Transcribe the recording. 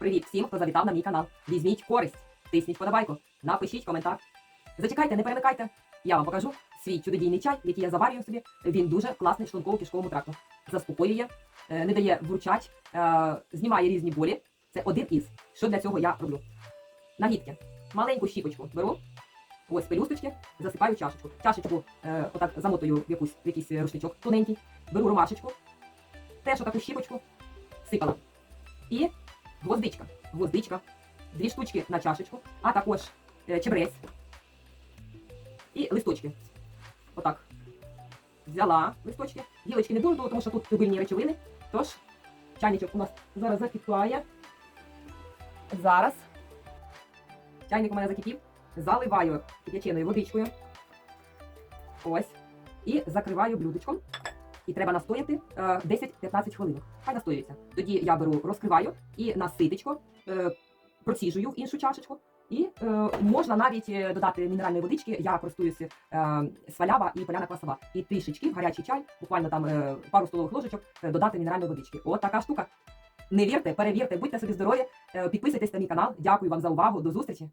Привіт всім, хто завітав на мій канал. Візьміть користь, тисніть подобайку, напишіть коментар. Зачекайте, не перемикайте. Я вам покажу свій чудодійний чай, який я заварюю собі. Він дуже класний шлунково-кишковому тракту. Заспокоює, е, не дає бурчать, е, знімає різні болі. Це один із. Що для цього я роблю? Нагідки. Маленьку щіпочку беру. Ось пелюсточки, засипаю чашечку. Чашечку е, отак замотую в, якусь, в якийсь рушничок тоненький. Беру ромашечку. Теж отаку щіпочку сипала. І гвоздичка. Гвоздичка. Дві штучки на чашечку, а також е, чебрець. І листочки. Отак. Взяла листочки. Гілочки не буду, тому що тут пильні речовини. Тож, чайничок у нас зараз закипає. Зараз. Чайник у мене закипів. Заливаю кип'яченою водичкою. Ось. І закриваю блюдечком. І треба настояти е, 10-15 хвилин. Хай настоюється. Тоді я беру, розкриваю і на ситечко е, проціжую в іншу чашечку. І е, можна навіть е, додати мінеральної водички. Я користуюся е, свалява і поляна квасова. І трішечки в гарячий чай, буквально там е, пару столових ложечок, е, додати мінеральної водички. От така штука. Не вірте, перевірте, будьте собі здорові, е, підписуйтесь на мій канал. Дякую вам за увагу. До зустрічі!